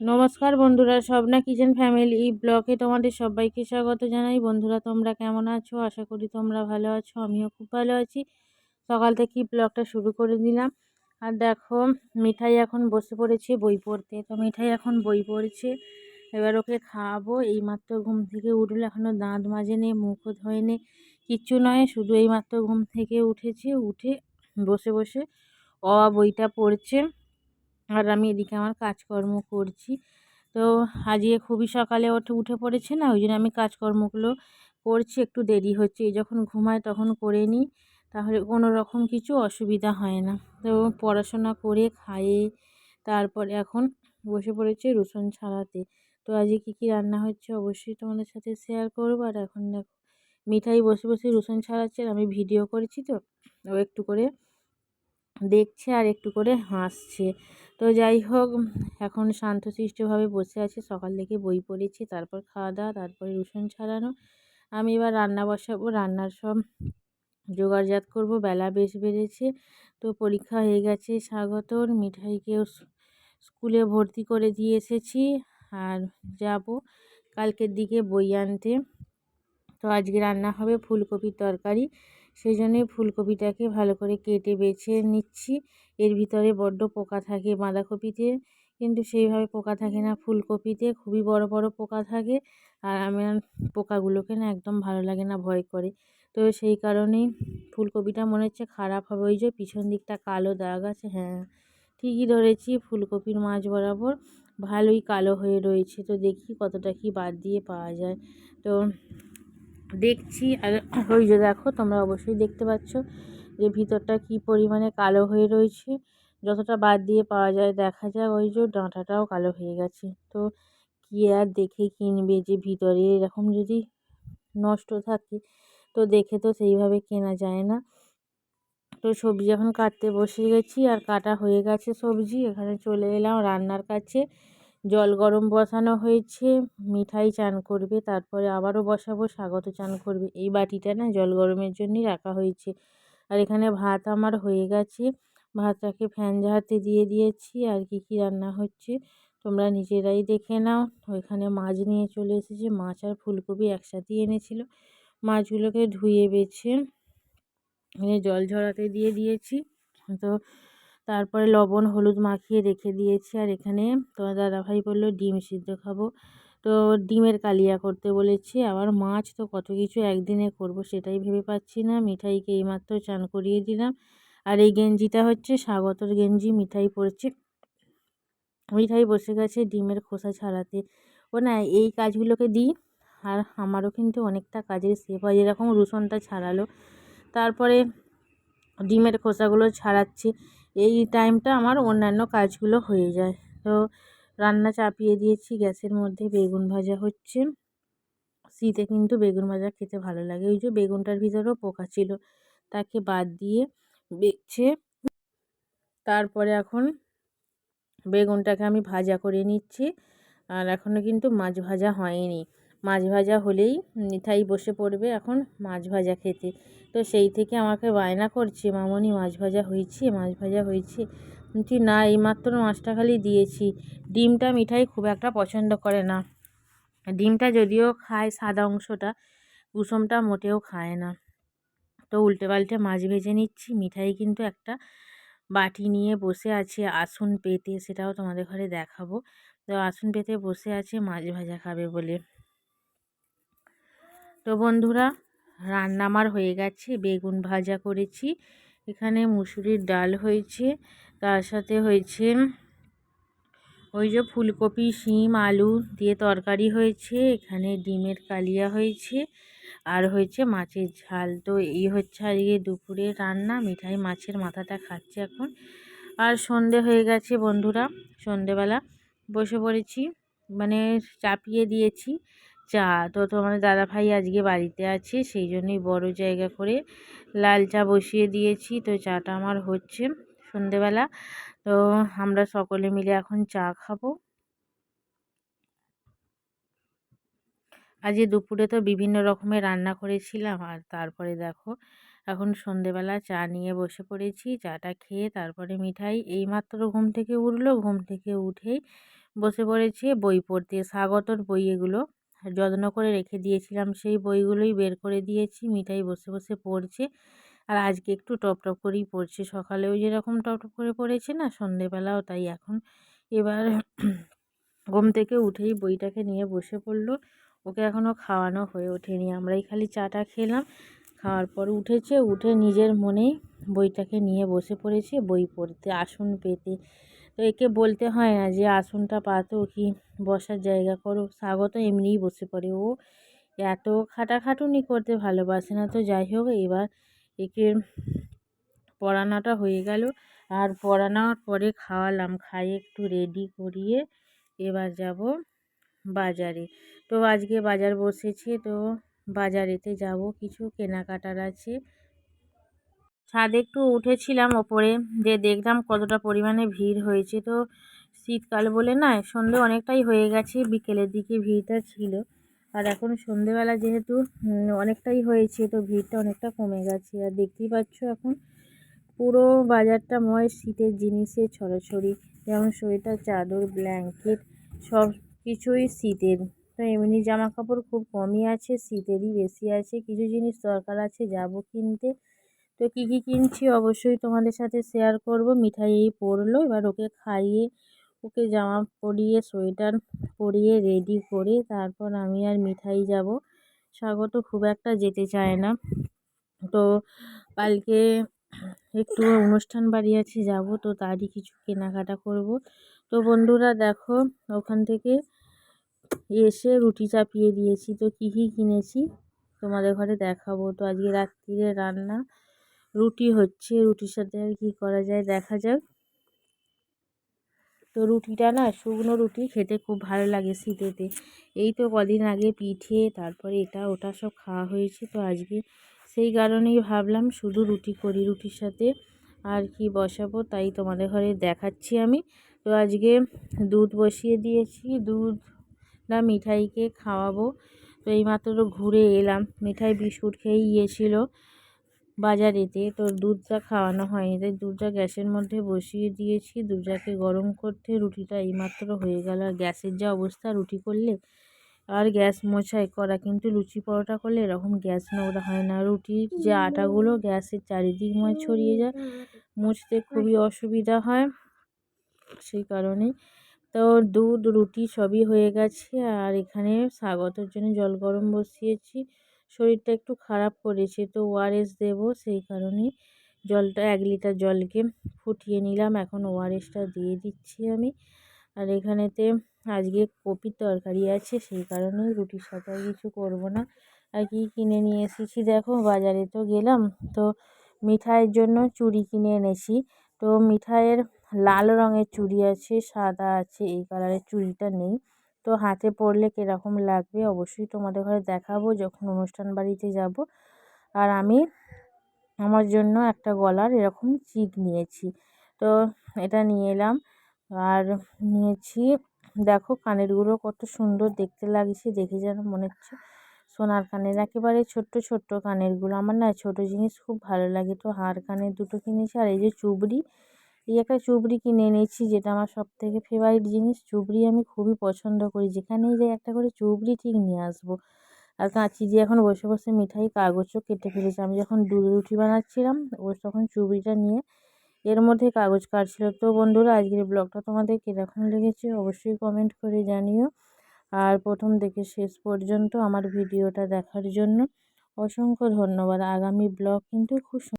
নমস্কার বন্ধুরা Swapna kitchen family ব্লগে তোমাদের সবাইকে স্বাগত জানাই। বন্ধুরা, তোমরা কেমন আছো? আশা করি তোমরা ভালো আছো, আমিও খুব ভালো আছি। সকাল থেকেই ব্লগটা শুরু করে দিলাম। আর দেখো, মিঠাই এখন বসে পড়েছে বই পড়তে। তো মিঠাই এখন বই পড়ছে। এবার ওকে খাওয়াবো। এইমাত্র ঘুম থেকে উঠলে এখনও দাঁত মাজেনি মুখও ধোয়নি কিচ্ছু নয়, শুধু এইমাত্র ঘুম থেকে উঠেছে, উঠে বসে বসে অ বইটা পড়ছে। আর আমি এদিকে আমার কাজকর্ম করছি। তো আজকে খুবই সকালে ওঠে, উঠে পড়েছে না? ওই জন্য আমি কাজকর্মগুলো করছি, একটু দেরি হচ্ছে। যখন ঘুমায় তখন করে নিই, তাহলে কোনো রকম কিছু অসুবিধা হয় না। তো পড়াশোনা করে খাইয়ে তারপরে এখন বসে পড়েছে রসুন ছাড়াতে। তো আজকে কী কী রান্না হচ্ছে অবশ্যই তোমাদের সাথে শেয়ার করব। আর এখন দেখো, মিঠাই বসে বসে রসুন ছাড়াচ্ছে আমি ভিডিও করেছি তো, ও একটু করে দেখছে আর একটু করে হাসছে। তো যাই হোক, এখন শান্তশিষ্টভাবে বসে আছে। সকাল থেকে বই পড়েছি, তারপর খাওয়া দাওয়া, তারপরে রসুন ছাড়ানো। আমি এবার রান্না বসাবো, রান্নার সব জোগাড়জাত করব। বেলা বেশ বেড়েছে, তো পরীক্ষা হয়ে গেছে স্বাগতর। মিঠাইকেও স্কুলে ভর্তি করে দিয়ে এসেছি আর যাব কালকের দিকে বই আনতে। তো আজকে রান্না হবে ফুলকপির তরকারি। সেই জন্যই ফুলকপিটাকে ভালো করে কেটে বেছে নিচ্ছি। এর ভিতরে বড্ড পোকা থাকে বাঁধাকপিতে, কিন্তু সেইভাবে পোকা থাকে না। ফুলকপিতে খুবই বড় বড় পোকা থাকে আর আমার পোকাগুলোকে না একদম ভালো লাগে না, ভয় করে। তো সেই কারণেই ফুলকপিটা মনে হচ্ছে খারাপ হবে। ওই যে পিছন দিকটা কালো দাগ আছে হ্যাঁ ঠিকই ধরেছি ফুলকপির মাছ বরাবর ভালোই কালো হয়ে রয়েছে। তো দেখি কতটা কি বাদ দিয়ে পাওয়া যায়। তো দেখছি। আর ওই যে দেখো, তোমরা অবশ্যই দেখতে পাচ্ছ যে ভিতরটা কি পরিমাণে কালো হয়ে রয়েছে। যতটা বাদ দিয়ে পাওয়া যায় দেখা যায় ওই যে ডাঁটাটাও কালো হয়ে গেছে। তো কী আর দেখে কিনবে যে ভিতরে এরকম যদি নষ্ট থাকে, তো দেখে তো সেইভাবে কেনা যায় না। তো সবজি এখন কাটতে বসে গেছি, আর কাটা হয়ে গেছে সবজি, এখানে চলে এলাম রান্নার কাছে। জল গরম বসানো হয়েছে, মিঠাই চান করবে, তারপরে আবারও বসাবো, স্বাগত চান করবে। এই বাটিটা না জল গরমের জন্যই রাখা হয়েছে। আর এখানে ভাত আমার হয়ে গেছে। ভাতটাকে ফ্যান ঝাড়তে দিয়ে দিয়েছি, আর কি কি রান্না হচ্ছে তোমরা নিজেরাই দেখে নাও। ওইখানে মাছ নিয়ে চলে এসেছে, মাছ আর ফুলকপি একসাথেই এনেছিল। মাছগুলোকে ধুয়ে বেছে জল ঝরাতে দিয়ে দিয়েছি। তো তারপরে লবণ, হলুদ মাখিয়ে রেখে দিয়েছি। আর এখানে তোমার দাদাভাই বলল, ডিম সিদ্ধ খাব। তো ডিমের কালিয়া করতে বলেছি। আবার মাছ তো কত কিছু একদিনে করব সেটাই ভেবে পাচ্ছি না। মিঠাইকে এইমাত্র চান করিয়ে দিলাম। আর এই গেঞ্জিটা হচ্ছে স্বাগতর গেঞ্জি। মিঠাই পড়ছে মিঠাই বসে গেছে ডিমের খোসা ছাড়াতে। ও না, এই কাজগুলোকে দিই। আর আমারও কিন্তু অনেকটা কাজের সেভ হয়। যেরকম রসুনটা ছাড়ালো, তারপরে ডিমের খোসাগুলো ছাড়াচ্ছি। এই টাইমটা আমার অন্যান্য কাজগুলো হয়ে যায়। তো রান্না চাপিয়ে দিয়েছি, গ্যাসের মধ্যে বেগুন ভাজা হচ্ছে। শীতে কিন্তু বেগুন ভাজা খেতে ভালো লাগে। ওই যে বেগুনটার ভিতরেও পোকা ছিল, তাকে বাদ দিয়ে বেছে তারপরে এখন বেগুনটাকে আমি ভাজা করে নিচ্ছি। আর এখনও কিন্তু মাছ ভাজা হয়নি। মাছ ভাজা হলেই মিঠাই বসে পড়বে এখন মাছ ভাজা খেতে। তো সেই থেকে আমাকে বায়না করছে, মামনি, মাছ ভাজা হয়েছে, মাছ ভাজা হয়েছে। বলছি, না, এইমাত্র মাছটা খালি দিয়েছি। ডিমটা মিঠাই খুব একটা পছন্দ করে না। ডিমটা যদিও খায় সাদা অংশটা, কুসুমটা মোটেও খায় না। তো উল্টে পাল্টে মাছ ভেজে নিচ্ছি। মিঠাই কিন্তু একটা বাটি নিয়ে বসে আছে আসন পেতে, সেটাও তোমাদের ঘরে দেখাবো। তো আসন পেতে বসে আছে, মাছ ভাজা খাবে বলে। তো বন্ধুরা রান্না আমার হয়ে গেছে, বেগুন ভাজা করেছি, এখানে মুসুরির ডাল হয়েছে, তার সাথে হয়েছে ওই যে ফুলকপি, শিম, আলু দিয়ে তরকারি হয়েছে, এখানে ডিমের কালিয়া হয়েছে আর হয়েছে মাছের ঝাল। তো এই হচ্ছে আজকে দুপুরে রান্না, মিঠাই মাছের মাথাটা খাচ্ছে এখন। আর সন্ধে হয়ে গেছে বন্ধুরা, সন্ধেবেলা বসে পড়েছি মানে চাপিয়ে দিয়েছি। চা তো তোমার দাদাভাই আজকে বাড়িতে আছে, সেই জন্যই বড় জায়গা করে লাল চা বসিয়ে দিয়েছি, তো চাটা আমার হচ্ছে সন্ধেবেলা। তো আমরা সকলে মিলে এখন চা খাব। আজকে দুপুরে তো বিভিন্ন রকমের রান্না করেছিলাম, আর তারপরে দেখো, এখন সন্ধেবেলা চা নিয়ে বসে পড়েছি, চাটা খেয়ে তারপরে মিঠাই, এইমাত্র ঘুম থেকে উঠল, ঘুম থেকে উঠেই বসে পড়েছে, বই পড়তে, স্বাগতর বই এগুলো। যত্ন করে রেখে দিয়েছিলাম, সেই বইগুলোই বের করে দিয়েছি, মিঠাই বসে বসে পড়ছে। আর আজকে একটু টপ টপ করেই পড়ছে, সকালেও যেরকম টপ টপ করে পড়েছে না, সন্ধেবেলাও তাই। এখন এবার ঘুম থেকে উঠেই বইটাকে নিয়ে বসে পড়ল, ওকে এখনও খাওয়ানো হয়ে ওঠেনি। আমরাই খালি চাটা খেলাম, খাওয়ার পর উঠেছে, উঠে নিজের মনেই বইটাকে নিয়ে বসে পড়েছে, বই পড়তে আসন পেতে। তো একে বলতে হয় না যে, আসনটা পাতো কি, বসার জায়গা করো। স্বাগত এমনিই বসে পড়ে। ও এত খাটাখাটুনি করতে ভালোবাসে না। তো যাই হোক, এবার একে পড়ানোটা হয়ে গেল। আর পড়ানোর পরে খাওয়ালাম। খাইয়ে একটু রেডি করিয়ে এবার যাব বাজারে। তো আজকে বাজার বসেছে। তো বাজারেতে যাব। কিছু কেনাকাটার আছে। ছাদে একটু উঠেছিলাম ওপরে, যে দেখলাম কতটা পরিমাণে ভিড় হয়েছে। তো শীতকাল বলে না সন্ধে অনেকটাই হয়ে গেছে, বিকেলের দিকে ভিড়টা ছিল। আর এখন সন্ধেবেলা যেহেতু অনেকটাই হয়েছে, তো ভিড়টা অনেকটা কমে গেছে। আর দেখতেই পাচ্ছ এখন পুরো বাজারটা ময়, শীতের জিনিসে ছড়াছড়ি। যেমন সোয়েটার, চাদর, ব্ল্যাঙ্কেট, সব কিছুই শীতের। তো এমনি জামা কাপড় খুব কমই আছে, শীতেরই বেশি আছে। কিছু জিনিস দরকার আছে, যাব কিনতে। তো কী কী কিনছি অবশ্যই তোমাদের সাথে শেয়ার করব। মিঠাই এই পড়ল এবার ওকে খাইয়ে, ওকে জামা পরিয়ে, সোয়েটার পরিয়ে রেডি করে তারপর আমি আর মিঠাই যাব। স্বাগত খুব একটা যেতে চায় না। তো কালকে একটু অনুষ্ঠান বাড়ি আছে যাব, তো তারই কিছু কেনাকাটা করব। তো বন্ধুরা দেখো, ওখান থেকে এসে রুটি চাপিয়ে দিয়েছি, তো কী কী কিনেছি তোমাদের ঘরে দেখাবো। তো আজকে রাত্রিরে রান্না রুটি হচ্ছে, রুটির সাথে আর কী করা যায় দেখা যাক। তো রুটিটা না শুকনো রুটি খেতে খুব ভালো লাগে শীতেতে। এই তো কদিন আগে পিঠে, তারপরে এটা, ওটা সব খাওয়া হয়েছে। তো আজকে সেই কারণেই ভাবলাম শুধু রুটি করি রুটির সাথে আর কি বসাবো, তাই তোমাদের ঘরে দেখাচ্ছি আমি। তো আজকে দুধ বসিয়ে দিয়েছি, দুধ না মিঠাইকে খাওয়াবো। তো এইমাত্র ঘুরে এলাম, মিঠাই বিস্কুট খেয়েই গিয়েছিল। বাজারেতে। তো দুধটা খাওয়ানো হয়নি, তাই দুধটা গ্যাসের মধ্যে বসিয়ে দিয়েছি। দুধটাকে গরম করতে রুটিটা এইমাত্র হয়ে গেল। আর গ্যাসের যা অবস্থা, রুটি করলে আর গ্যাস মোছাই করা, কিন্তু লুচি পরোটা করলে এরকম গ্যাস নোংরা হয় না। রুটির যে আটাগুলো গ্যাসের চারিদিক ময় ছড়িয়ে যায়, মুছতে খুবই অসুবিধা হয় সেই কারণে। তো দুধ, রুটি সবই হয়ে গেছে। আর এখানে স্বাগতর জন্য জল গরম বসিয়েছি। শরীরটা একটু খারাপ করেছে, তো ওআরএস দেবো। সেই কারণেই জলটা, এক লিটার জলকে ফুটিয়ে নিলাম। এখন ওআরএসটা দিয়ে দিচ্ছি আমি। আর এখানেতে আজকে কপির তরকারি আছে, সেই কারণেই রুটির সাথে কিছু করব না। আর কি কিনে নিয়ে এসেছি দেখো, বাজারে তো গেলাম। তো মিঠাইয়ের জন্য চুড়ি কিনে এনেছি। তো মিঠাইয়ের লাল রঙের চুড়ি আছে, সাদা আছে, এই কালারের চুড়িটা নেই। তো হাতে পরলে কীরকম লাগবে? অবশ্যই তোমাদের ঘরে দেখাবো যখন অনুষ্ঠান বাড়িতে যাব। আর আমি আমার জন্য একটা গলার এরকম চিক নিয়েছি। তো এটা নিয়ে এলাম। আর নিয়েছি, দেখো কানেরগুলো কত সুন্দর দেখতে লাগছে, দেখে যেন মনে হচ্ছে সোনার কানের, একেবারে ছোট্ট ছোট্ট কানেরগুলো। আমার না ছোটো জিনিস খুব ভালো লাগে। তো হার কানের দুটো কিনেছি আর এই যে চুবড়ি এই একটা চুবড়ি কিনে এনেছি, যেটা আমার সব থেকে ফেভারিট জিনিস। চুবড়ি আমি খুবই পছন্দ করি। যেখানেই যাই একটা করে চুবড়ি ঠিক নিয়ে আসব। আর কাঁচি দিয়ে এখন বসে বসে মিঠাই, কাগজও কেটে ফেলেছি। আমি যখন দুধ রুটি বানাচ্ছিলাম, ও তখন চুবড়িটা নিয়ে এর মধ্যে কাগজ কাটছিল। তো বন্ধুরা, আজকের ব্লগটা তোমাদের কীরকম লেগেছে অবশ্যই কমেন্ট করে জানিও। আর প্রথম থেকে শেষ পর্যন্ত আমার ভিডিওটা দেখার জন্য অসংখ্য ধন্যবাদ। আগামী ব্লগ কিন্তু খুব